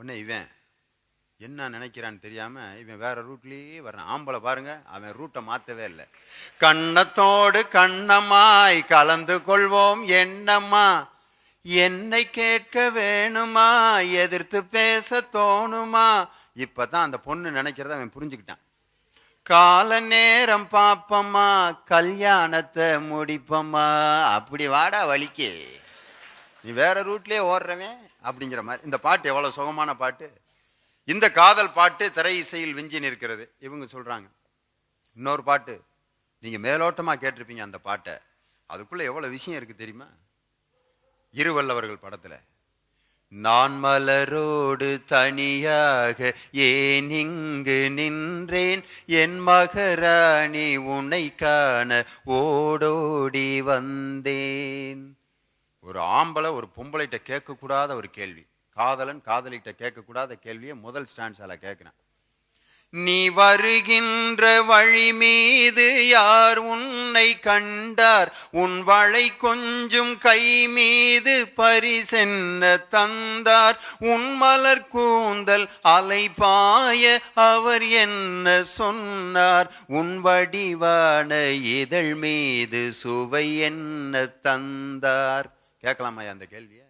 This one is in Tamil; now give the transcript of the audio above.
உடனே இவன் என்ன நினைக்கிறான்னு தெரியாம இவன் வேற ரூட்லேயே வர்றான். ஆம்பளை பாருங்க அவன் ரூட்டை மாத்தவே இல்லை. கண்ணத்தோடு கண்ணமாய் கலந்து கொள்வோம் என்னம்மா? என்னை கேட்க வேணுமா? எதிர்த்து பேச தோணுமா? இப்பதான் அந்த பொண்ணு நினைக்கிறத அவன் புரிஞ்சுக்கிட்டான். கால நேரம் பாப்பம்மா கல்யாணத்தை முடிப்பம்மா. அப்படி வாடா வலிக்கு நீ வேற ரூட்லேயே ஓடுறவன் அப்படிங்கிற மாதிரி. இந்த பாட்டு எவ்வளோ சுகமான பாட்டு? இந்த காதல் பாட்டு திரை இசையில் விஞ்சி நிற்கிறது. இவங்க சொல்கிறாங்க இன்னொரு பாட்டு. நீங்கள் மேலோட்டமாக கேட்டிருப்பீங்க அந்த பாட்டை. அதுக்குள்ளே எவ்வளோ விஷயம் இருக்குது தெரியுமா? இருவல்லவர்கள் படத்தில். நான் மலரோடு தனியாக ஏன் இங்கு நின்றேன்? என் மகராணி உன்னை காண ஓடோடி வந்தேன். ஒரு ஆம்பளை ஒரு பொம்பளைகிட்ட கேட்கக்கூடாத ஒரு கேள்வி. காதலன் காதலிகிட்ட கேட்கக்கூடாத கேள்வியை முதல் ஸ்டான்ஸால கேட்குறேன். நீ வருகின்ற வழி மீது யார் உன்னை கண்டார்? உன் வளை கொஞ்சம் கை மீது பரிசென்ன தந்தார். உன் மலர் கூந்தல் அலை பாய அவர் என்ன சொன்னார்? உன் வடிவான இதழ் மீது சுவை என்ன தந்தார்? கேட்கலாமா அந்த கேள்வியை?